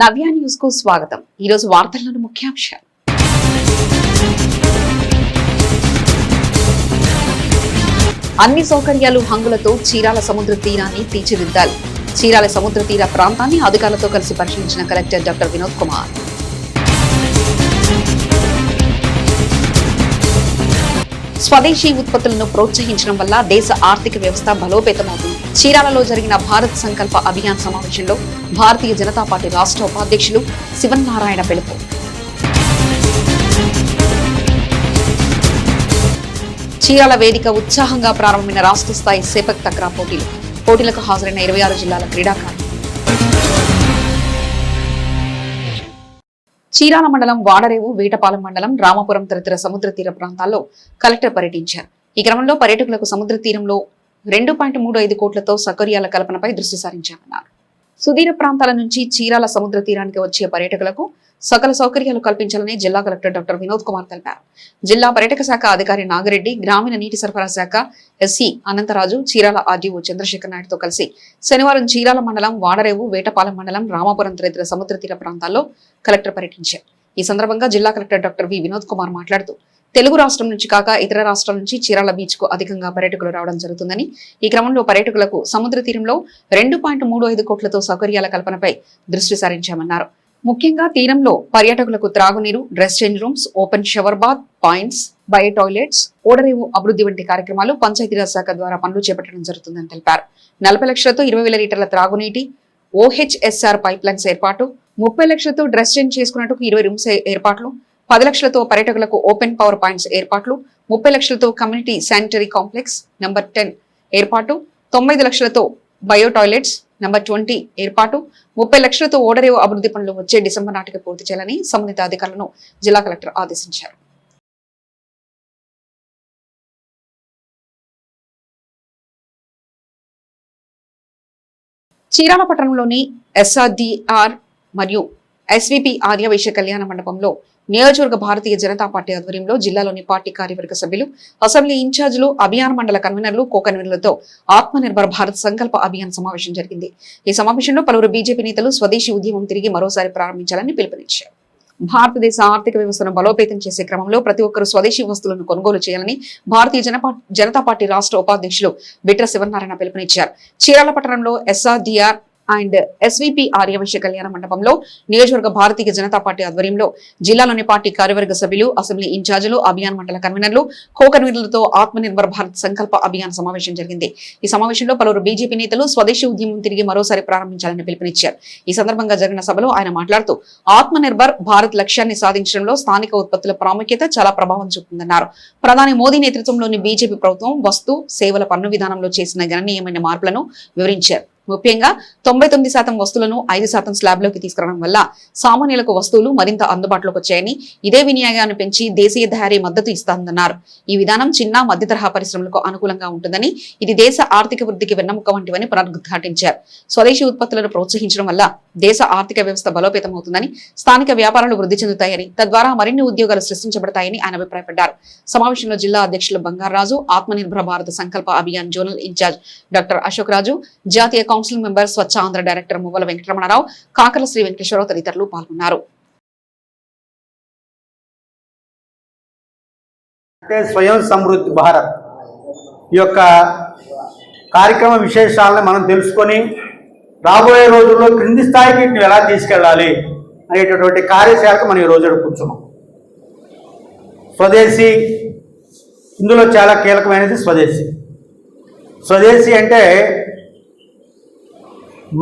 నవ్య న్యూస్కు స్వాగతం. ఈరోజు వార్తల్లోని ముఖ్యాంశాలు. అన్ని సౌకర్యాలు హంగులతో చీరాల సముద్ర తీరాన్ని తీర్చిదిద్దాలి. చీరాల సముద్ర తీర ప్రాంతాన్ని అధికారులతో కలిసి పరిశీలించిన కలెక్టర్ డాక్టర్ వినోద్ కుమార్. స్వదేశీ ఉత్పత్తులను ప్రోత్సహించడం వల్ల దేశ ఆర్థిక వ్యవస్థ బలోపేతమవుతుంది. చీరాలలో జరిగిన భారత్ సంకల్ప అభియాన్ సమావేశంలో భారతీయ జనతా పార్టీ రాష్ట్ర ఉపాధ్యక్షులు శివన్నారాయణ పిలుపు. చీరాల వేదిక ఉత్సాహంగా ప్రారంభమైన రాష్ట్ర స్థాయి సేపక్ తక్రా పోటీలు. పోటీలకు హాజరైన ఇరవై ఆరు జిల్లాల క్రీడాకారులు. చీరాల మండలం వాడరేవు వేటపాలెం మండలం రామపురం తదితర సముద్ర తీర ప్రాంతాల్లో కలెక్టర్ పర్యటించారు. ఈ క్రమంలో పర్యటకులకు సముద్ర తీరంలో రెండు పాయింట్ మూడు ఐదు కోట్లతో సౌకర్యాల కల్పనపై దృష్టి సారించామన్నారు. సుదీర ప్రాంతాల నుంచి చీరాల సముద్ర తీరానికి వచ్చే పర్యటకులకు సకల సౌకర్యాలు కల్పించాలని జిల్లా కలెక్టర్ డాక్టర్ వినోద్ కుమార్ తెలిపారు. జిల్లా పర్యటక శాఖ అధికారి నాగిరెడ్డి గ్రామీణ నీటి సరఫరా శాఖ ఎస్సీ అనంతరాజు చీరాల ఆర్డీఓ చంద్రశేఖర్ నాయుడుతో కలిసి శనివారం చీరాల మండలం వాడరేవు వేటపాలెం మండలం రామాపురం తదితర సముద్ర తీర ప్రాంతాల్లో కలెక్టర్ పర్యటించారు. ఈ సందర్భంగా జిల్లా collector doctor V Vinod Kumar మాట్లాడుతూ తెలుగు రాష్ట్రం నుంచి కాక ఇతర రాష్ట్రాల నుంచి చీరాల బీచ్కు అధికంగా పర్యాటకులు రావడం జరుగుతుందని ఈ క్రమంలో పర్యాటకులకు సముద్ర తీరంలో రెండు పాయింట్ మూడు ఐదు కోట్లతో సౌకర్యాల కల్పనపై దృష్టి సారించామన్నారు. ముఖ్యంగా తీరంలో పర్యాటకులకు త్రాగునీరు dress change rooms open shower bath points bio toilets ఓడరేవు అభివృద్ధి వంటి కార్యక్రమాలు పంచాయతీరాజ్ శాఖ ద్వారా పనులు చేపట్టడం జరుగుతుందని తెలిపారు. నలభై లక్షలతో ఇరవై వేల లీటర్ల త్రాగునీటి ఓహెచ్ఎస్ఆర్ పైప్ లైన్స్ ఏర్పాటు ముప్పై లక్షలతో డ్రెస్ చేంజ్ చేసుకున్నట్టుకు ఇరవై రూమ్స్ ఏర్పాట్లు పది లక్షలతో పర్యటకులకు ఓపెన్ పవర్ పాయింట్స్ ఏర్పాట్లు ముప్పై లక్షలతో community sanitary complex number ten ఏర్పాటు తొమ్మిది లక్షలతో బయో టాయిలెట్స్ నంబర్ ట్వంటీ ఏర్పాటు ముప్పై లక్షలతో ఓడరేవు అభివృద్ధి పనులు వచ్చే డిసెంబర్ నాటికి పూర్తి చేయాలని సంబంధిత అధికారులను జిల్లా కలెక్టర్ ఆదేశించారు. చీరాల పట్టణంలోని ఎస్ఆర్డిఆర్ మరియు ఎస్విపి ఆర్యవైశ్య కళ్యాణ మండపంలో నియోజకవర్గ భారతీయ జనతా పార్టీ ఆధ్వర్యంలో జిల్లాలోని పార్టీ కార్యవర్గ సభ్యులు అసెంబ్లీ ఇన్ఛార్జీలు అభియాన్ మండల కన్వీనర్లు కో కన్వీనర్లతో ఆత్మనిర్భర్ భారత్ సంకల్ప అభియాన్ సమావేశం జరిగింది. ఈ సమావేశంలో పలువురు బీజేపీ నేతలు స్వదేశీ ఉద్యమం తిరిగి మరోసారి ప్రారంభించాలని పిలుపునిచ్చారు. భారతదేశ ఆర్థిక వ్యవస్థను బలోపేతం చేసే క్రమంలో ప్రతి ఒక్కరూ స్వదేశీ వస్తువులను కొనుగోలు చేయాలని భారతీయ జనపా- జనతా పార్టీ రాష్ట్ర ఉపాధ్యక్షులు బిట్ర శివనారాయణ పిలుపునిచ్చారు. చీరాల పట్టణంలో ఎస్ఆర్డిఆర్ అండ్ ఎస్విపి ఆర్యవైశ్య కళ్యాణ మండపంలో నియోజకవర్గ భారతీయ జనతా పార్టీ ఆధ్వర్యంలో జిల్లాలోని పార్టీ కార్యవర్గ సభ్యులు అసెంబ్లీ ఇన్ఛార్జీలు అభియాన్ మండల కన్వీనర్లు కో కన్వీనర్లతో ఆత్మనిర్భర్ భారత్ సంకల్ప అభియాన్ సమావేశం జరిగింది. ఈ సమావేశంలో పలువురు బీజేపీ నేతలు స్వదేశీ ఉద్యమం తిరిగి మరోసారి ప్రారంభించాలని పిలుపునిచ్చారు. ఈ సందర్భంగా జరిగిన సభలో ఆయన మాట్లాడుతూ ఆత్మనిర్భర్ భారత్ లక్ష్యాన్ని సాధించడంలో స్థానిక ఉత్పత్తుల ప్రాముఖ్యత చాలా ప్రభావం చూపుతుందన్నారు. ప్రధాని మోదీ నేతృత్వంలోని బీజేపీ ప్రభుత్వం వస్తు సేవల పన్ను విధానంలో చేసిన గణనీయమైన మార్పులను వివరించారు. ముఖ్యంగా తొంభై తొమ్మిది శాతం వస్తువులను ఐదు శాతం స్లాబ్లోకి తీసుకురావడం వల్ల సామాన్యులకు వస్తువులు మరింత అందుబాటులోకి వచ్చాయని ఇదే వినియోగాన్ని పెంచి దేశీయ తయారీ మద్దతు ఇస్తుందన్నారు ఈ విధానం చిన్న మధ్య తరహా పరిశ్రమలకు అనుకూలంగా ఉంటుందని ఇది దేశ ఆర్థిక వృద్ధికి వెన్నముక వంటివని పునరుద్ఘాటించారు. స్వదేశీ ఉత్పత్తులను ప్రోత్సహించడం వల్ల దేశ ఆర్థిక వ్యవస్థ బలోపేతమవుతుందని స్థానిక వ్యాపారాలు వృద్ధి చెందుతాయని తద్వారా మరిన్ని ఉద్యోగాలు సృష్టించబడతాయని ఆయన అభిప్రాయపడ్డారు. సమావేశంలో జిల్లా అధ్యక్షులు Bangaraju Atmanirbhar Bharat Sankalp Abhiyan zonal incharge doctor Ashok Raju జాతీయ council member Swachh Andhra director Muvvala Venkataramanarao Kakala Shri Venkateswararao తదితరులు పాల్గొన్నారు. అంటే స్వయం సమృద్ధి భారత్ ఈ యొక్క కార్యక్రమ విశేషాలను మనం తెలుసుకొని రాబోయే రోజుల్లో క్రింది స్థాయికి వీటిని ఎలా తీసుకెళ్ళాలి అనేటటువంటి కార్యశాలకు మనం ఈ రోజు కూర్చున్నాం. స్వదేశీ ఇందులో చాలా కీలకమైనది స్వదేశీ. స్వదేశీ అంటే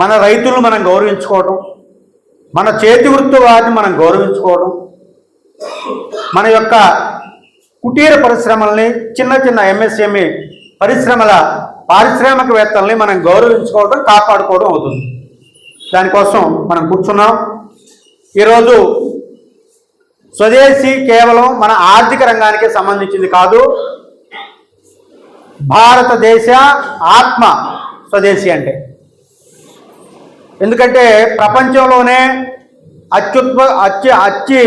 మన రైతులను మనం గౌరవించుకోవడం మన చేతి వృత్తి వారిని మనం గౌరవించుకోవడం మన యొక్క కుటీర పరిశ్రమల్ని చిన్న చిన్న ఎంఎస్ఎంఈ పరిశ్రమల పారిశ్రామికవేత్తల్ని మనం గౌరవించుకోవడం కాపాడుకోవడం అవుతుంది. దానికోసం మనం కూర్చున్నాం. ఈరోజు స్వదేశీ కేవలం మన ఆర్థిక రంగానికి సంబంధించింది కాదు భారతదేశ ఆత్మ స్వదేశీ అంటే. ఎందుకంటే ప్రపంచంలోనే అత్యుత్ప అత్య అత్య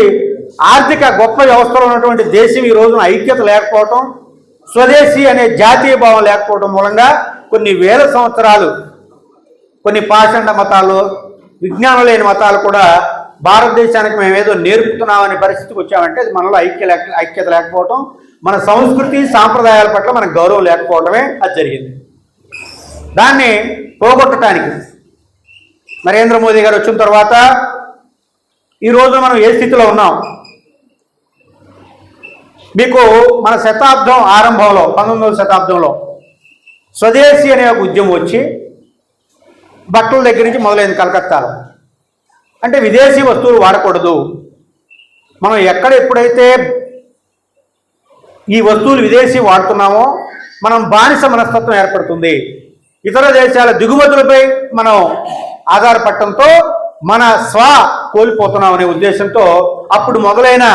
ఆర్థిక గొప్ప వ్యవస్థలో ఉన్నటువంటి దేశం ఈ రోజున ఐక్యత లేకపోవటం స్వదేశీ అనే జాతీయ భావం లేకపోవడం మూలంగా కొన్ని వేల సంవత్సరాలు కొన్ని పాషండ మతాలు విజ్ఞానం లేని మతాలు కూడా భారతదేశానికి మేమేదో నేర్పుతున్నామనే పరిస్థితికి వచ్చామంటే అది మనలో ఐక్య లేక ఐక్యత లేకపోవటం మన సంస్కృతి సాంప్రదాయాల పట్ల మనకు గౌరవం లేకపోవడమే అది జరిగింది. దాన్ని పోగొట్టడానికి నరేంద్ర మోదీ గారు వచ్చిన తర్వాత ఈరోజు మనం ఏ స్థితిలో ఉన్నాం? మీకు మన శతాబ్దం ఆరంభంలో పంతొమ్మిదవ శతాబ్దంలో స్వదేశీ అనే ఒక ఉద్యమం వచ్చి బట్టల దగ్గర నుంచి మొదలైంది కలకత్తాలో అంటే విదేశీ వస్తువులు వాడకూడదు. మనం ఎక్కడ ఎప్పుడైతే ఈ వస్తువులు విదేశీ వాడుతున్నామో మనం బానిస మనస్తత్వం ఏర్పడుతుంది. ఇతర దేశాల దిగుమతులపై మనం ఆధారపడటంతో మన స్వ కోల్పోతున్నాం అనే ఉద్దేశంతో అప్పుడు మొదలైన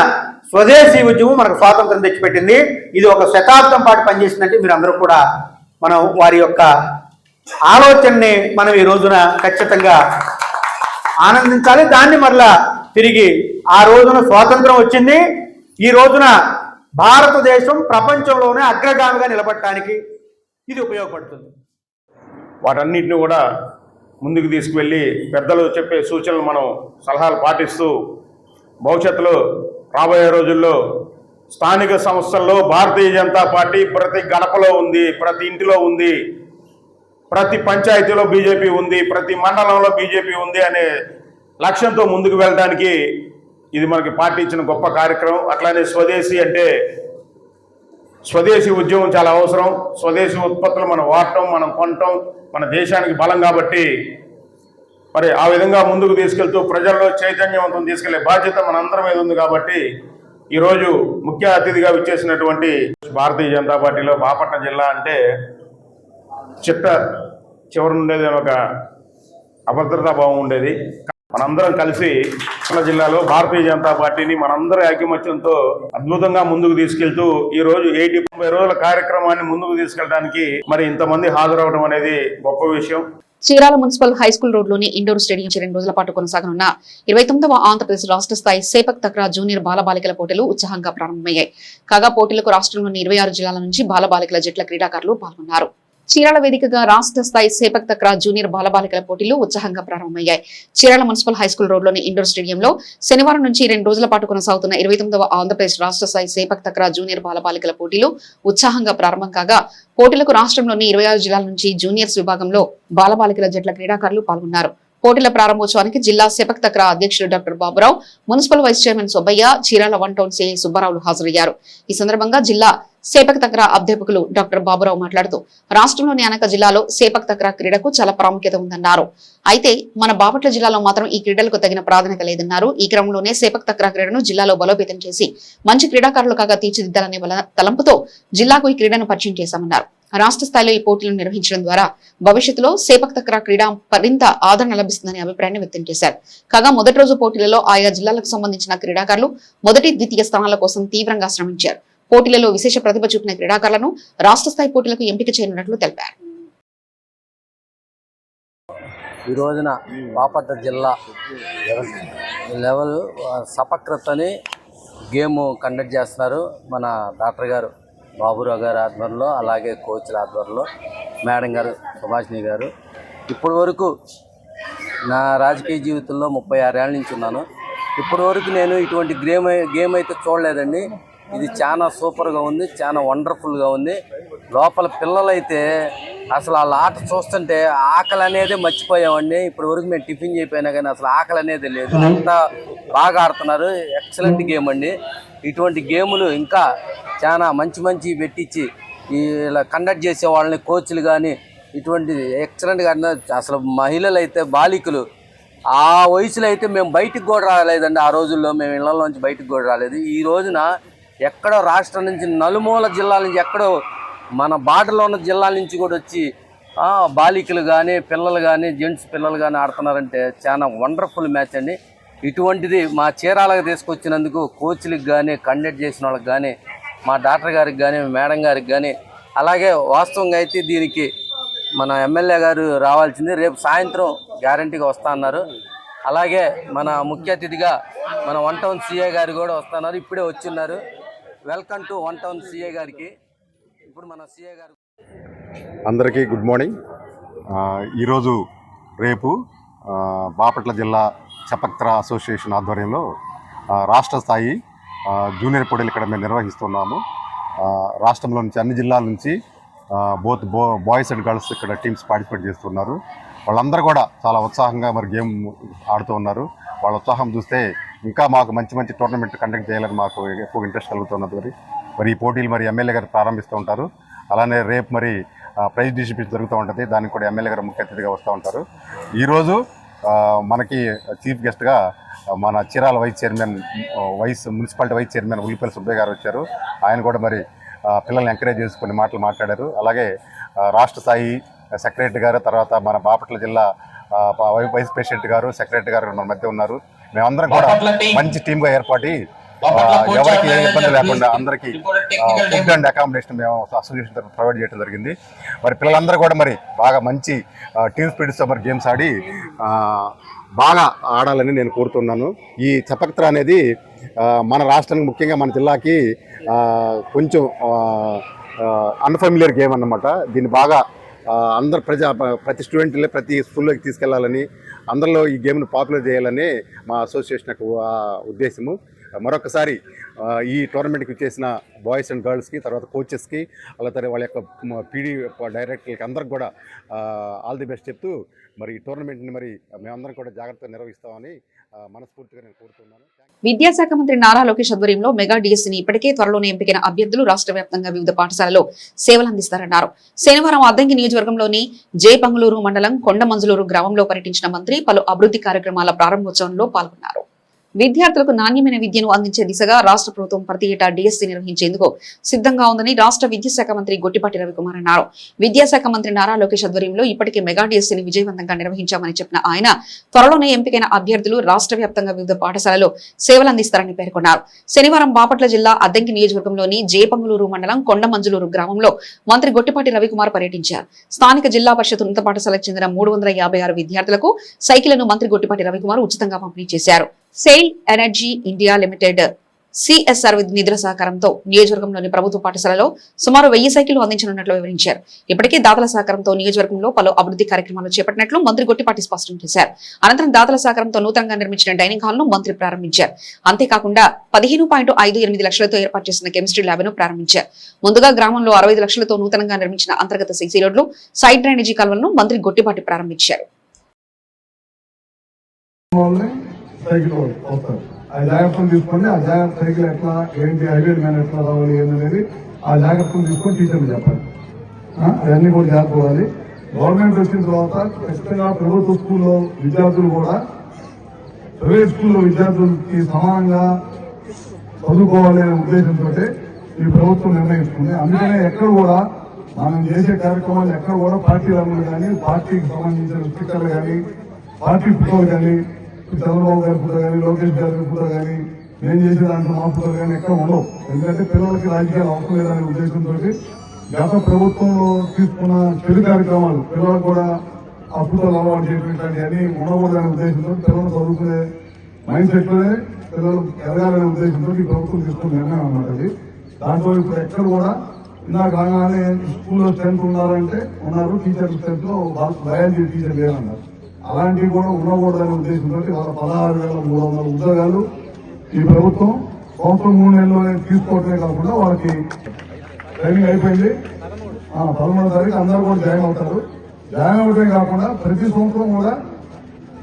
స్వదేశీ ఉద్యమం మనకు స్వాతంత్రం తెచ్చిపెట్టింది. ఇది ఒక శతాబ్దం పాటు పనిచేసిందంటే మీరు అందరూ కూడా మనం వారి యొక్క ఆలోచనని మనం ఈ రోజున ఖచ్చితంగా ఆనందించాలి. దాన్ని మరలా తిరిగి ఆ రోజున స్వాతంత్రం వచ్చింది. ఈ రోజున భారతదేశం ప్రపంచంలోనే అగ్రగామిగా నిలబడటానికి ఇది ఉపయోగపడుతుంది. వాటన్నిటిని కూడా ముందుకు తీసుకువెళ్ళి పెద్దలు చెప్పే సూచనలు మనం సలహాలు పాటిస్తూ భవిష్యత్తులో రాబోయే రోజుల్లో స్థానిక సంస్థల్లో భారతీయ జనతా పార్టీ ప్రతి గడపలో ఉంది ప్రతి ఇంటిలో ఉంది ప్రతి పంచాయతీలో బీజేపీ ఉంది ప్రతి మండలంలో బీజేపీ ఉంది అనే లక్ష్యంతో ముందుకు వెళ్ళడానికి ఇది మనకి పార్టీ ఇచ్చిన గొప్ప కార్యక్రమం. అట్లానే స్వదేశీ అంటే స్వదేశీ ఉద్యమం చాలా అవసరం. స్వదేశీ ఉత్పత్తులు మనం వాడటం మనం కొనటం మన దేశానికి బలం కాబట్టి మరి ఆ విధంగా ముందుకు తీసుకెళ్తూ ప్రజల్లో చైతన్యవంతం తీసుకెళ్ళే బాధ్యత మనందరి మీద ఉంది కాబట్టి ఈరోజు ముఖ్య అతిథిగా విచ్చేసినటువంటి భారతీయ జనతా పార్టీలో బాపట్ల జిల్లా అంటే చిట్ట చివరి ఉండేది ఒక అభద్రతా భావం ఉండేది. మనందరం కలిసి కృష్ణా జిల్లాలో భారతీయ జనతా పార్టీని మనందరి ఐకమత్యంతో అద్భుతంగా ముందుకు తీసుకెళ్తూ ఈ రోజు ఎయిటీ తొంభై రోజుల కార్యక్రమాన్ని ముందుకు తీసుకెళ్ళడానికి మరి ఇంతమంది హాజరవడం అనేది గొప్ప విషయం. చీరాల మున్సిపల్ హై స్కూల్ రోడ్లోని ఇండోర్ స్టేడియం రెండు రోజుల పాటు కొనసాగనున్న ఇరవై తొమ్మిదవ ఆంధ్రప్రదేశ్ రాష్ట్ర స్థాయి సేపక్ తక్రా జూనియర్ బాలబాలికల పోటీలు ఉత్సాహంగా ప్రారంభమయ్యాయి. కాగా పోటీలకు రాష్ట్రంలోని ఇరవై ఆరు జిల్లాల నుంచి బాలబాలికల జట్ల క్రీడాకారులు పాల్గొన్నారు. చీరాల వేదికగా రాష్ట్ర స్థాయి సేపక్ తక్రా జూనియర్ బాలబాలికల పోటీలు ఉత్సాహంగా ప్రారంభమయ్యాయి. చీరాల మున్సిపల్ హై స్కూల్ రోడ్లోని ఇండోర్ స్టేడియంలో శనివారం నుంచి రెండు రోజుల పాటు కొనసాగుతున్న ఇరవై తొమ్మిదవ ఆంధ్రప్రదేశ్ రాష్ట్ర స్థాయి సేపక్ తక్రా జూనియర్ బాలబాలికల పోటీలు ఉత్సాహంగా ప్రారంభం కాగా పోటీలకు రాష్ట్రంలోని ఇరవై ఆరు జిల్లాల నుంచి జూనియర్స్ విభాగంలో బాలబాలికల జట్ల క్రీడాకారులు పాల్గొన్నారు. పోటీల ప్రారంభోత్సవానికి జిల్లా సెపక్ తక్రా అధ్యక్షుడు doctor Baburao municipal vice chairman Subbaiah Chirala one town CI సుబ్బారావులు హాజరయ్యారు. ఈ సందర్భంగా జిల్లా సేపక్ తక్రా అధ్యాపకులు డాక్టర్ బాబురావు మాట్లాడుతూ రాష్ట్రంలోని అనేక జిల్లాలో సేపక్ తక్రా క్రీడకు చాలా ప్రాముఖ్యత ఉందన్నారు. అయితే మన బాపట్ల జిల్లాలో మాత్రం ఈ క్రీడలకు తగిన ప్రాధాన్యత లేదన్నారు. ఈ క్రమంలోనే సేపక్ తక్రా క్రీడను జిల్లాలో బలోపేతం చేసి మంచి క్రీడాకారులు కాగా తీర్చిదిద్దాలనే తలంపుతో జిల్లాకు ఈ క్రీడను పరిచయం చేశామన్నారు. రాష్ట్ర స్థాయిలో ఈ పోటీలను నిర్వహించడం ద్వారా భవిష్యత్తులో సేపక్ తక్రా క్రీడ మరింత ఆదరణ లభిస్తుందనే అభిప్రాయాన్ని వ్యక్తం చేశారు. కాగా మొదటి రోజు పోటీలలో ఆయా జిల్లాలకు సంబంధించిన క్రీడాకారులు మొదటి ద్వితీయ స్థానాల కోసం తీవ్రంగా శ్రమించారు. పోటీలలో విశేష ప్రతిభ చూపిన క్రీడాకారులను రాష్ట్ర స్థాయి పోటీలకు ఎంపిక చేయనున్నట్లు తెలిపారు. ఈ రోజున బాపట్ల జిల్లా లెవెల్ ఆ, సపక్రత్ అని గేమ్ కండక్ట్ చేస్తున్నారు మన డాక్టర్ గారు బాబురావు గారి ఆధ్వర్యంలో అలాగే కోచ్ల ఆధ్వర్యంలో మేడం గారు సుభాషిణి గారు. ఇప్పటి వరకు నా రాజకీయ జీవితంలో ముప్పై ఆరేళ్ళ నుంచి ఉన్నాను. ఇప్పటి వరకు నేను ఇటువంటి గేమ్ గేమ్ అయితే చూడలేదండి. ఇది చాలా సూపర్గా ఉంది చాలా వండర్ఫుల్గా ఉంది. లోపల పిల్లలైతే అసలు వాళ్ళ ఆట చూస్తుంటే ఆకలి అనేది మర్చిపోయామండి. ఇప్పటి వరకు మేము టిఫిన్ చేయపోయినా కానీ అసలు ఆకలి అనేది లేదు అంత బాగా ఆడుతున్నారు. ఎక్సలెంట్ గేమ్ అండి. ఇటువంటి గేములు ఇంకా చాలా మంచి మంచి పెట్టించి ఇలా కండక్ట్ చేసే వాళ్ళని కోచ్లు కానీ ఇటువంటి ఎక్సలెంట్గా అసలు మహిళలు అయితే బాలికలు ఆ వయసులో అయితే మేము బయటికి కూడా రాలేదండి. ఆ రోజుల్లో మేము ఇళ్ళలోంచి బయటికి కూడా రాలేదు. ఈ రోజున ఎక్కడో రాష్ట్రం నుంచి నలుమూల జిల్లాల నుంచి ఎక్కడో మన బాటలో ఉన్న జిల్లాల నుంచి కూడా వచ్చి బాలికలు కానీ పిల్లలు కానీ జెంట్స్ పిల్లలు కానీ ఆడుతున్నారంటే చాలా వండర్ఫుల్ మ్యాచ్ అండి. ఇటువంటిది మా చీరాలకు తీసుకొచ్చినందుకు కోచ్లకు కానీ కండక్ట్ చేసిన వాళ్ళకి కానీ మా డాక్టర్ గారికి కానీ మేడం గారికి కానీ అలాగే వాస్తవంగా అయితే దీనికి మన ఎమ్మెల్యే గారు రావాల్సింది. రేపు సాయంత్రం గ్యారంటీగా వస్తా అన్నారు. అలాగే మన ముఖ్య అతిథిగా మన వన్ టౌన్ సీఏ గారు కూడా వస్తున్నారు ఇప్పుడే వచ్చిన్నారు welcome to one town CA గారికి. ఇప్పుడు మన సిఏ గారు అందరికీ గుడ్ మార్నింగ్. ఈరోజు రేపు బాపట్ల జిల్లా చపత్ర అసోసియేషన్ ఆధ్వర్యంలో రాష్ట్ర స్థాయి జూనియర్ పోటీలు ఇక్కడ మేము నిర్వహిస్తున్నాము. రాష్ట్రంలో నుంచి అన్ని జిల్లాల నుంచి బోత్ బో బాయ్స్ అండ్ గర్ల్స్ ఇక్కడ టీమ్స్ పార్టిసిపేట్ చేస్తున్నారు. వాళ్ళందరూ కూడా చాలా ఉత్సాహంగా మరి గేమ్ ఆడుతూ ఉన్నారు. వాళ్ళ ఉత్సాహం చూస్తే ఇంకా మాకు మంచి మంచి టోర్నమెంట్ కండక్ట్ చేయాలని మాకు ఎక్కువ ఇంట్రెస్ట్ కలుగుతున్నది మరి. మరి ఈ పోటీలు మరి ఎమ్మెల్యే గారు ప్రారంభిస్తూ ఉంటారు. అలానే రేపు మరి ప్రైజ్ డిస్ట్రిబ్యూషన్ జరుగుతూ ఉంటుంది. దానికి కూడా ఎమ్మెల్యే గారు ముఖ్య అతిథిగా వస్తూ ఉంటారు. ఈరోజు మనకి చీఫ్ గెస్ట్గా మన Chirala vice chairman vice municipality vice chairman Ullipalli Subbaiah garu వచ్చారు. ఆయన కూడా మరి పిల్లల్ని ఎంకరేజ్ చేసి కొన్ని మాటలు మాట్లాడారు. అలాగే రాష్ట్ర స్థాయి సెక్రటరీ గారు తర్వాత మన బాపట్ల జిల్లా వైస్ ప్రెసిడెంట్ గారు సెక్రటరీ గారు మన మధ్య ఉన్నారు. మేమందరం కూడా మంచి టీమ్గా ఏర్పడి ఆ, ఎవరికి ఏ ఇబ్బంది లేకుండా అందరికీ ఫుడ్ అండ్ అకామిడేషన్ మేము అసోసియేషన్ తరఫున ప్రొవైడ్ చేయడం జరిగింది. మరి పిల్లలందరూ కూడా మరి బాగా మంచి టీమ్ స్పిరిట్స్తో మరి గేమ్స్ ఆడి బాగా ఆడాలని నేను కోరుతున్నాను. ఈ చపక్త్ర అనేది మన రాష్ట్రానికి ముఖ్యంగా మన జిల్లాకి కొంచెం అన్ఫెమిలియర్ గేమ్ అన్నమాట. దీన్ని బాగా అందరు ప్రజా ప్రతి స్టూడెంట్లే ప్రతి స్కూల్లోకి తీసుకెళ్ళాలని అందరిలో ఈ గేమ్ను పాపులర్ చేయాలని మా అసోసియేషన్ యొక్క ఉద్దేశము. మరొకసారి ఈ టోర్నమెంట్కి చేసిన బాయ్స్ అండ్ గర్ల్స్కి తర్వాత కోచెస్కి అలా తర్వాత వాళ్ళ యొక్క పీడీ డైరెక్టర్లకి అందరికి కూడా ఆల్ ది బెస్ట్ చెప్తూ మరి ఈ టోర్నమెంట్ని మరి మేమందరం కూడా జాగ్రత్తగా నిర్వహిస్తామని మనస్ఫూర్తిగా నేను కోరుతున్నాను. విద్యాశాఖ మంత్రి నారా లోకేష్ ఆధ్వర్యంలో మెగా డిఎస్సీని ఇప్పటికే త్వరలోనే ఎంపికైన అభ్యర్థులు రాష్ట్ర వ్యాప్తంగా వివిధ పాఠశాలలో సేవలు అందిస్తారన్నారు. శనివారం అద్దంకి నియోజకవర్గంలోని జేపంగులూరు మండలం కొండమంజులూరు గ్రామంలో పర్యటించిన మంత్రి పలు అభివృద్ధి కార్యక్రమాల ప్రారంభోత్సవంలో పాల్గొన్నారు. విద్యార్థులకు నాణ్యమైన విద్యను అందించే దిశగా రాష్ట్ర ప్రభుత్వం ప్రతి ఏటా డిఎస్సీ నిర్వహించేందుకు సిద్ధంగా ఉందని రాష్ట్ర విద్యాశాఖ మంత్రి గొట్టిపాటి రవికుమార్ అన్నారు. విద్యాశాఖ మంత్రి నారా లోకేష్ ఆధ్వర్యంలో ఇప్పటికే మెగా డిఎస్సీని విజయవంతంగా నిర్వహించామని చెప్పిన ఆయన త్వరలోనే ఎంపికైన అభ్యర్థులు రాష్ట్ర వ్యాప్తంగా వివిధ పాఠశాలలో సేవలు అందిస్తారని పేర్కొన్నారు. శనివారం బాపట్ల జిల్లా అద్దంకి నియోజకవర్గంలోని జేపంగులూరు మండలం కొండమంజులూరు గ్రామంలో మంత్రి గొట్టిపాటి రవికుమార్ పర్యటించారు. స్థానిక జిల్లా పరిషత్ ఉన్నత పాఠశాలకు చెందిన మూడు వందల యాభై ఆరు విద్యార్థులకు సైకిళ్ళను మంత్రి గొట్టిపాటి రవికుమార్ ఉచితంగా పంపిణీ చేశారు. Sail energy India limited CSR నిధుల సహకారంతో నియోజకవర్గంలోని ప్రభుత్వ పాఠశాలలో సుమారు వెయ్యి సైకిళ్ళు అందించనున్నట్లు వివరించారు. ఇప్పటికే దాతల సహకారంతో నియోజకవర్గంలో పలు అభివృద్ధి కార్యక్రమాలు చేపట్టినట్లు మంత్రి గొట్టిపాటి స్పష్టం చేశారు. అనంతరం దాతల సహకారంతో నూతనంగా నిర్మించిన డైనింగ్ హాల్ను మంత్రి ప్రారంభించారు. అంతేకాకుండా పదిహేను పాయింట్ ఐదు ఎనిమిది లక్షలతో ఏర్పాటు చేసిన కెమిస్ట్రీ ల్యాబ్ను ప్రారంభించారు. ముందుగా గ్రామంలో అరవై లక్షలతో నూతనంగా నిర్మించిన అంతర్గత సీసీ రోడ్లు సైడ్ డ్రైనేజీ కాలువలను మంత్రి గొట్టిపాటి ప్రారంభించారు. సైకిల్ వస్తారు ఆ జాగ్రత్తలు తీసుకొని ఆ జాగ్రత్త సైకిల్ ఎట్లా ఏంటి హైవే మ్యాన్ ఎట్లా రావాలి ఏంటనేది ఆ జాగ్రత్తలు తీసుకొని టీచర్లు చెప్పాలి. అవన్నీ కూడా జాగ్రత్త గవర్నమెంట్ వచ్చిన తర్వాత ఖచ్చితంగా ప్రభుత్వ స్కూల్లో విద్యార్థులు కూడా ప్రైవేట్ స్కూల్లో విద్యార్థులకి సమానంగా చదువుకోవాలి అనే ఉద్దేశంతో ఈ ప్రభుత్వం నిర్ణయించుకుంది. అందుకనే ఎక్కడ కూడా మనం చేసే కార్యక్రమాలు ఎక్కడ కూడా పార్టీ రంగులు కానీ పార్టీకి సంబంధించిన స్టిక్కర్లు కానీ పార్టీ ఫోటోలు కానీ చంద్రబాబు గారి ఫోటో కానీ లోకేష్ గారి ఫోటో కానీ నేను చేసే దాంట్లో మా ఫోటోలు కానీ ఎక్కడ ఉండవు. ఎందుకంటే పిల్లలకి రాజకీయాలు అవసరం లేదనే ఉద్దేశంతో గత ప్రభుత్వంలో తీసుకున్న చెడు కార్యక్రమాలు పిల్లలకు కూడా ఆ ఫోటోలు అలవాటు చేయడం అని ఉండకూడదనే ఉద్దేశంతో పిల్లలు చదువుకునే మైండ్ సెట్లోనే పిల్లలు ఎదగాలనే ఉద్దేశంతో ఈ ప్రభుత్వం తీసుకున్న నిర్ణయం అన్నమాట అది. దాంట్లో ఇప్పుడు ఎక్కడ కూడా ఇందాక రాగానే స్కూల్లో స్ట్రెంత్ ఉన్నారంటే ఉన్నారు టీచర్ స్ట్రెంత్లో బయాలజీ టీచర్ లేదన్నారు అలాంటివి కూడా ఉండకూడదనే ఉద్దేశంతో వాళ్ళ పదహారు వేల మూడు వందల ఉద్యోగాలు ఈ ప్రభుత్వం సంవత్సరం మూడు నెలల్లోనే తీసుకోవటమే కాకుండా వాళ్ళకి ట్రైనింగ్ అయిపోయింది. ఆ, పదమూడో తారీఖు అందరూ కూడా జాయిన్ అవుతారు. జాయిన్ అవటమే కాకుండా ప్రతి సంవత్సరం కూడా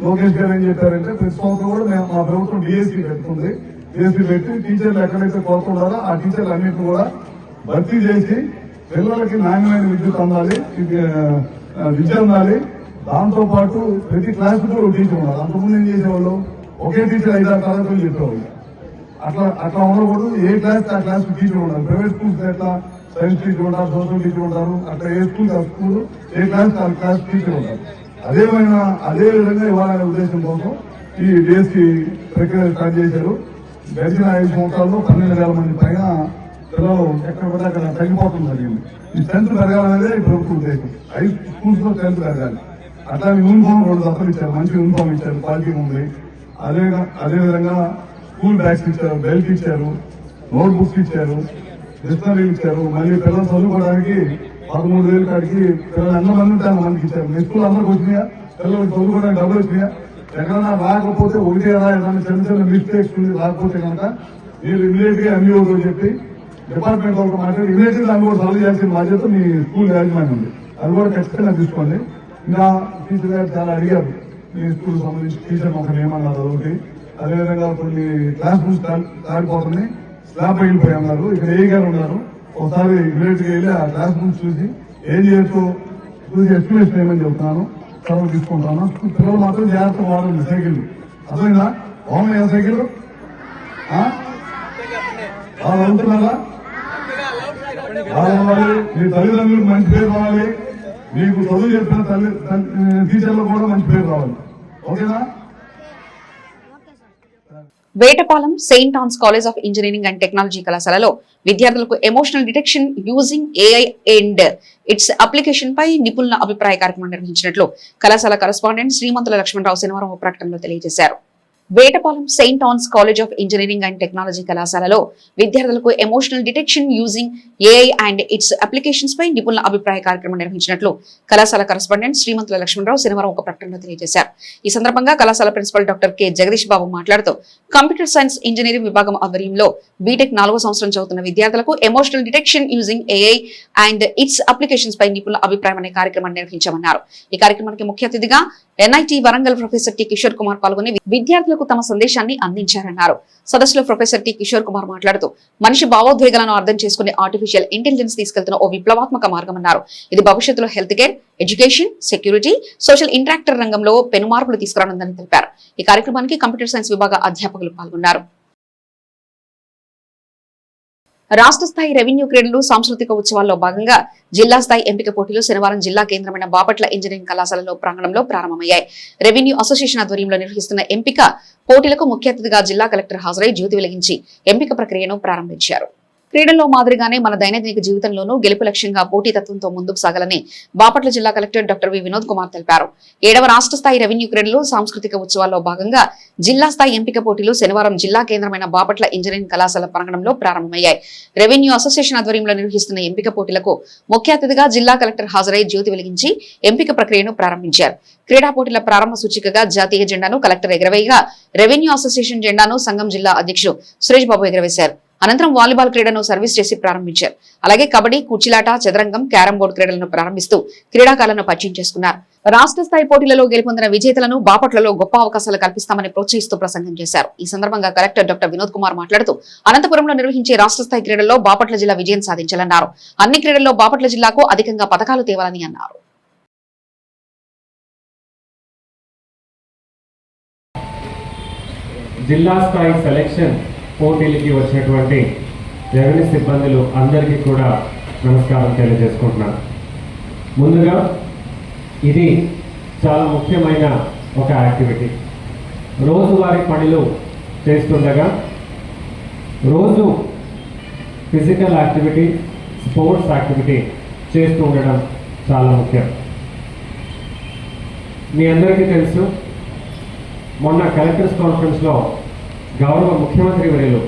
లోకేష్ గారు ఏం చెప్పారంటే ప్రతి సంవత్సరం కూడా మేము మా ప్రభుత్వం డిఎస్సీ పెడుతుంది డిఎస్సీ పెట్టి టీచర్లు ఎక్కడైతే కొరత ఆ టీచర్లు అన్నింటిని కూడా భర్తీ చేసి పిల్లలకి నాణ్యమైన విద్యుత్ అందాలి విద్య అందాలి. దాంతో పాటు ప్రతి క్లాస్ కూడా ఒక టీచర్ ఉండాలి. అంతకుముందు ఏం చేసేవాళ్ళు? ఒకే టీచర్ ఐదారు తరగతులు చెప్పేవాళ్ళు. అట్లా అట్లా ఉండకూడదు. ఏ క్లాస్ ఆ క్లాస్ టీచర్ ఉండాలి. ప్రైవేట్ స్కూల్స్ ఎట్లా? సైన్స్ టీచర్ ఉంటారు సోషల్ టీచర్ ఉంటారు. అట్లా ఏ స్కూల్ ఆ స్కూల్ ఏ క్లాస్ ఆ క్లాస్ టీచర్ ఉంటారు అదేమైనా అదే విధంగా ఇవ్వాలనే ఉద్దేశం కోసం ఈ డిఎస్సి ప్రక్రియ స్టార్ట్ చేశారు. గడిచిన ఐదు సంవత్సరాల్లో పన్నెండు వేల మంది పైన పిల్లలు ఎక్కడ పడితే అక్కడ తగ్గిపోవడం జరిగింది. ఈ స్ట్రెంత్ పెరగాలనేదే ఈ ప్రభుత్వ ఉద్దేశం. ఐదు స్కూల్స్లో స్ట్రెంత్ పెరగాలి. అట్లా యూనిఫామ్ రెండు దత్తలు ఇచ్చారు మంచి యూనిఫామ్ ఇచ్చారు క్వాలిటీ ఉంది. అదే అదేవిధంగా స్కూల్ బ్యాగ్స్ ఇచ్చారు బెల్ట్ ఇచ్చారు నోట్ బుక్స్ ఇచ్చారు డిక్షనరీలు ఇచ్చారు. మళ్ళీ పిల్లలు చదువుకోవడానికి పదమూడు వేలు కాడికి పిల్లలు అందరూ మంది మనకి ఇచ్చారు. మీ స్కూల్ అందరికి వచ్చినాయా? పిల్లలకు చదువుకోవడానికి డబ్బులు వచ్చినాయా? ఎక్కడన్నా రాకపోతే ఒకటే ఎలా ఏదైనా చిన్న చిన్న మిస్టేక్స్ రాకపోతే కనుక మీరు ఇమీడియట్గా ఎంఈఓ చెప్పి డిపార్ట్మెంట్ వాళ్ళతో మాట్లాడి ఇమీడియట్గా దాన్ని కూడా సాల్వ్ చేయాల్సిన బాధ్యత మీ స్కూల్ యాజమాన్యం ఉంది. అది కూడా ఖచ్చితంగా తీసుకోండి. ఇంకా టీచర్ గారు చాలా అడిగారు. మీ స్కూల్ సంబంధించి టీచర్ ఒక ఏమన్నారు అదొకటి అదేవిధంగా కొన్ని క్లాస్ రూమ్స్ కాలిపోతున్నాయి స్లాబ్ పగిలిపోయి ఉన్నారు ఇక్కడ ఏ గారు ఉన్నారు? ఒకసారి గా వెళ్ళి ఆ క్లాస్ రూమ్స్ చూసి ఏం చేయొచ్చు చూసి ఎస్టిమేషన్ ఏమని చెప్తున్నాను. చదువు తీసుకుంటాను. పిల్లలు మాత్రం జాగ్రత్త వాడండి సైకిల్. అర్థమైందా? బాగున్నాయా సైకిల్? వాళ్ళు అవుతున్నారా రావాలి మీ తల్లిదండ్రులకు మంచి పేరు రావాలి. మీకు చదువు చెప్పిన తల్లి టీచర్లు కూడా మంచి పేరు రావాలి. ఓకేనా? Vetapalem saint Ann's college of engineering and technology కళాశాలలో విద్యార్థులకు emotional detection using AI and its application పై నిపుణుల అభిప్రాయ కార్యక్రమం నిర్వహించినట్లు కళాశాల కరస్పాండెంట్ శ్రీమంతుల లక్ష్మణరావు శనివారం ఒక ప్రకటనలో తెలియజేశారు. Vetapalem saint Ann's college of engineering and technology కళాశాలలో విద్యార్థులకు emotional detection using AI and its applications పై నిపుణుల అభిప్రాయ కార్యక్రమం నిర్వహించినట్లు కళాశాల కరస్పాండెంట్ శ్రీమంతుల లక్ష్మణరావు శనివారం ఒక ప్రకటనలో తెలియజేశారు. ఈ సందర్భంగా కళాశాల principal doctor K Jagadish Babu మాట్లాడుతూ కంప్యూటర్ సైన్స్ ఇంజనీరింగ్ విభాగం ఆధ్వర్యంలో బీటెక్ నాలుగో సంవత్సరం చదువుతున్న విద్యార్థులకు emotional detection using AI and its applications పై నిపుణుల అభిప్రాయం అనే కార్యక్రమాన్ని నిర్వహించామన్నారు. ఈ కార్యక్రమానికి ముఖ్య అతిథిగా NIT Warangal professor T Kishore Kumar పాల్గొని విద్యార్థులకు తమ సందేశాన్ని అందించారన్నారు. సదస్సులో ప్రొఫెసర్ టి కిషోర్ కుమార్ మాట్లాడుతూ మనిషి భావోద్వేగాలను అర్థం చేసుకునే ఆర్టిఫిషియల్ ఇంటెలిజెన్స్ తీసుకెళ్తున్న ఓ విప్లవాత్మక మార్గమన్నారు. ఇది భవిష్యత్తులో health care education security social interactor రంగంలో పెనుమార్పులు తీసుకురానుందని తెలిపారు. ఈ కార్యక్రమానికి కంప్యూటర్ సైన్స్ విభాగ అధ్యాపకులు పాల్గొన్నారు. రాష్ట్ర స్థాయి రెవెన్యూ క్రీడలు సాంస్కృతిక ఉత్సవాల్లో భాగంగా జిల్లా స్థాయి ఎంపిక పోటీలు శనివారం జిల్లా కేంద్రమైన బాపట్ల ఇంజనీరింగ్ కళాశాలలో ప్రాంగణంలో ప్రారంభమయ్యాయి. రెవెన్యూ అసోసియేషన్ ఆధ్వర్యంలో నిర్వహిస్తున్న ఎంపిక పోటీలకు ముఖ్య అతిథిగా జిల్లా కలెక్టర్ హాజరై జ్యోతి వెలిగించి ఎంపిక ప్రక్రియను ప్రారంభించారు. క్రీడల్లో మాదిరిగానే మన దైనందిక జీవితంలోనూ గెలుపు లక్ష్యంగా పోటీతత్వంతో ముందుకు సాగాలని బాపట్ల జిల్లా collector doctor V Vinod Kumar తెలిపారు. ఏడవ రాష్ట్ర స్థాయి రెవెన్యూ క్రీడలు సాంస్కృతిక ఉత్సవాల్లో భాగంగా జిల్లా స్థాయి ఎంపిక పోటీలు శనివారం జిల్లా కేంద్రమైన బాపట్ల ఇంజనీరింగ్ కళాశాల ప్రాంగణంలో ప్రారంభమయ్యాయి. రెవెన్యూ అసోసియేషన్ ఆధ్వర్యంలో నిర్వహిస్తున్న ఎంపిక పోటీలకు ముఖ్య అతిథిగా జిల్లా కలెక్టర్ హాజరై జ్యోతి వెలిగించి ఎంపిక ప్రక్రియను ప్రారంభించారు. క్రీడా పోటీల ప్రారంభ సూచికగా జాతీయ జెండాను కలెక్టర్ ఎగరవేయగా రెవెన్యూ అసోసియేషన్ జెండాను సంఘం జిల్లా అధ్యక్షుడు సురేష్ బాబు ఎగరవేశారు. అనంతరం వాలీబాల్ క్రీడను సర్వీస్ చేసి ప్రారంభించారు. అలాగే కబడ్డీ కుర్చీలాట చదరంగం క్యారం బోర్డు క్రీడలను ప్రారంభిస్తూ క్రీడాకారులను పరిచయం చేసుకున్నారు. రాష్ట్ర స్థాయి పోటీలలో గెలుపొందిన విజేతలను బాపట్లలో గొప్ప అవకాశాలు కల్పిస్తామని ప్రోత్సహిస్తూ ప్రసంగం చేశారు. ఈ సందర్భంగా కలెక్టర్ డాక్టర్ వినోద్ కుమార్ మాట్లాడుతూ అనంతపురంలో నిర్వహించే రాష్ట్ర స్థాయి క్రీడల్లో బాపట్ల జిల్లా విజయం సాధించాలన్నారు. అన్ని క్రీడల్లో బాపట్ల జిల్లాకు అధికంగా పథకాలు తేవాలని అన్నారు. జిల్లా స్థాయి సెలెక్షన్ పోటీలకి వచ్చినటువంటి రెవెన్యూ సిబ్బందులు అందరికీ కూడా నమస్కారం తెలియజేసుకుంటున్నాను. ముందుగా ఇది చాలా ముఖ్యమైన ఒక యాక్టివిటీ. రోజువారీ పనులు చేస్తుండగా రోజు ఫిజికల్ యాక్టివిటీ స్పోర్ట్స్ యాక్టివిటీ చేస్తూ ఉండడం చాలా ముఖ్యం. మీ అందరికీ తెలుసు మొన్న కలెక్టర్స్ కాన్ఫరెన్స్లో గౌరవ ముఖ్యమంత్రి వర్యులు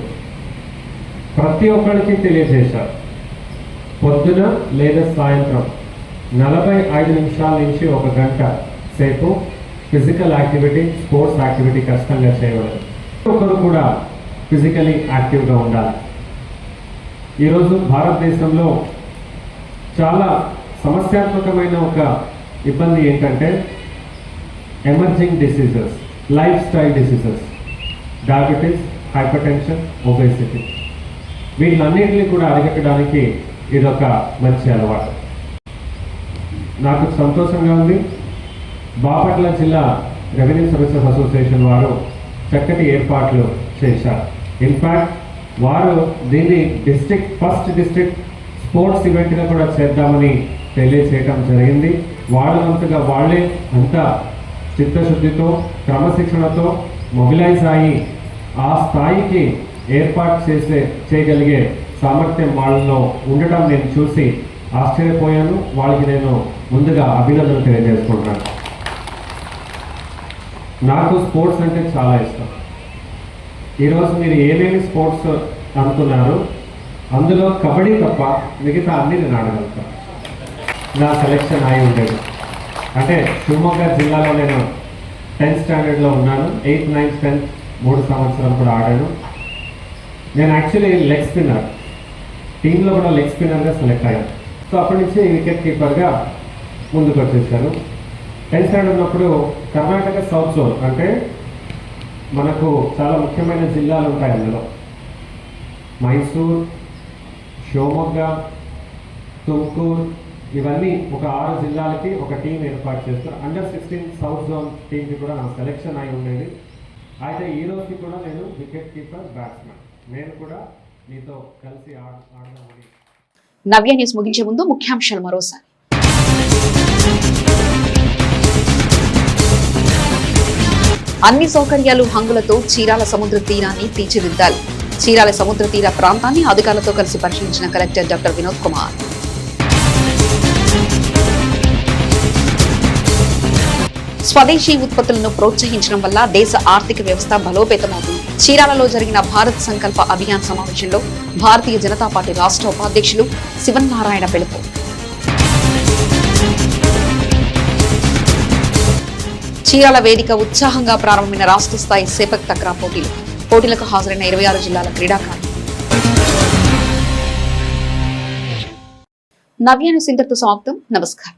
ప్రతి ఒక్కరికి తెలియజేశారు. పొద్దున లేదా సాయంత్రం నలభై ఐదు నిమిషాల నుంచి ఒక గంట సేపు ఫిజికల్ యాక్టివిటీ స్పోర్ట్స్ యాక్టివిటీ ఖచ్చితంగా చేయవాలి. ఒకరు కూడా ఫిజికలీ యాక్టివ్గా ఉండాలి. ఈరోజు భారతదేశంలో చాలా సమస్యాత్మకమైన ఒక ఇబ్బంది ఏంటంటే emerging diseases life style diseases. Diabetes hypertension obesity వీళ్ళన్నింటినీ కూడా అరికట్టడానికి ఇదొక మంచి అలవాటు. నాకు సంతోషంగా ఉంది. బాపట్ల జిల్లా రెవెన్యూ సర్వీసెస్ అసోసియేషన్ వారు చక్కటి ఏర్పాట్లు చేశారు. ఇన్ఫ్యాక్ట్ వారు దీన్ని డిస్ట్రిక్ట్ ఫస్ట్ డిస్ట్రిక్ట్ స్పోర్ట్స్ ఈవెంట్గా కూడా చేద్దామని తెలియచేయటం జరిగింది. వాళ్ళంతగా వాళ్ళే అంత చిత్తశుద్ధితో క్రమశిక్షణతో మొబిలైజ్ సాయి ఆ స్థాయికి ఏర్పాటు చేసే చేయగలిగే సామర్థ్యం వాళ్ళలో ఉండటం నేను చూసి ఆశ్చర్యపోయాను. వాళ్ళకి నేను ముందుగా అభినందనలు తెలియజేసుకుంటున్నాను. నాకు స్పోర్ట్స్ అంటే చాలా ఇష్టం. ఈరోజు మీరు ఏమేమి స్పోర్ట్స్ అనుకున్నారు అందులో కబడ్డీ తప్ప మిగతా అన్ని నేను ఆడగలుగుతాను. నా సెలెక్షన్ అయి ఉండేది. అంటే శివమొగ్గ జిల్లాలో నేను టెన్త్ స్టాండర్డ్లో ఉన్నాను. ఎయిత్ నైన్త్ టెన్త్ మూడు సంవత్సరాలు కూడా ఆడాను. నేను యాక్చువల్లీ లెగ్ స్పిన్నర్. టీంలో కూడా లెగ్ స్పిన్నర్గా సెలెక్ట్ అయ్యాను. సో అప్పటి నుంచి వికెట్ కీపర్గా ముందుకు వచ్చేసాను. టెన్త్ స్టాండర్డ్ ఉన్నప్పుడు కర్ణాటక సౌత్ జోన్ అంటే మనకు చాలా ముఖ్యమైన జిల్లాలు ఉంటాయి అందులో. మైసూర్ షివమొగ్గ తుమ్కూర్ ఇవన్నీ ఒక ఆరు జిల్లాలకి ఒక టీం ఏర్పాటు చేస్తారు. అండర్ సిక్స్టీన్ సౌత్ జోన్ టీంకి కూడా నా సెలెక్షన్ అయి ఉండేది. అయితే ఈ రోజుకి కూడా నేను వికెట్ కీపర్ బ్యాట్స్మెన్ నేను కూడా నీతో కలిసి ఆడదామని నవ్య న్యూస్ ముగించే ముందు ముఖ్యాంశాలు మరోసారి. అన్ని సౌకర్యాలు హంగులతో చీరాల సముద్ర తీరాన్ని తీర్చిదిద్దాలి. చీరాల సముద్ర తీర ప్రాంతాన్ని అధికారులతో కలిసి పరిశీలించిన కలెక్టర్ డాక్టర్ వినోద్ కుమార్. స్వదేశీ ఉత్పత్తులను ప్రోత్సహించడం వల్ల దేశ ఆర్థిక వ్యవస్థ బలోపేతమవుతుంది. చీరాలలో జరిగిన భారత్ సంకల్ప అభియాన్ సమావేశంలో భారతీయ జనతా పార్టీ రాష్ట్ర ఉపాధ్యక్షులు శివన్నారాయణ పిలుపు. చీరాల వేదిక ఉత్సాహంగా ప్రారంభమైన రాష్ట్ర స్థాయి సేపక్ తక్రా పోటీలు. పోటీలకు హాజరైన ఇరవై ఆరు జిల్లాల క్రీడాకారులు. నవ్యాను సింగర్తో సమాప్తం. నమస్కారం.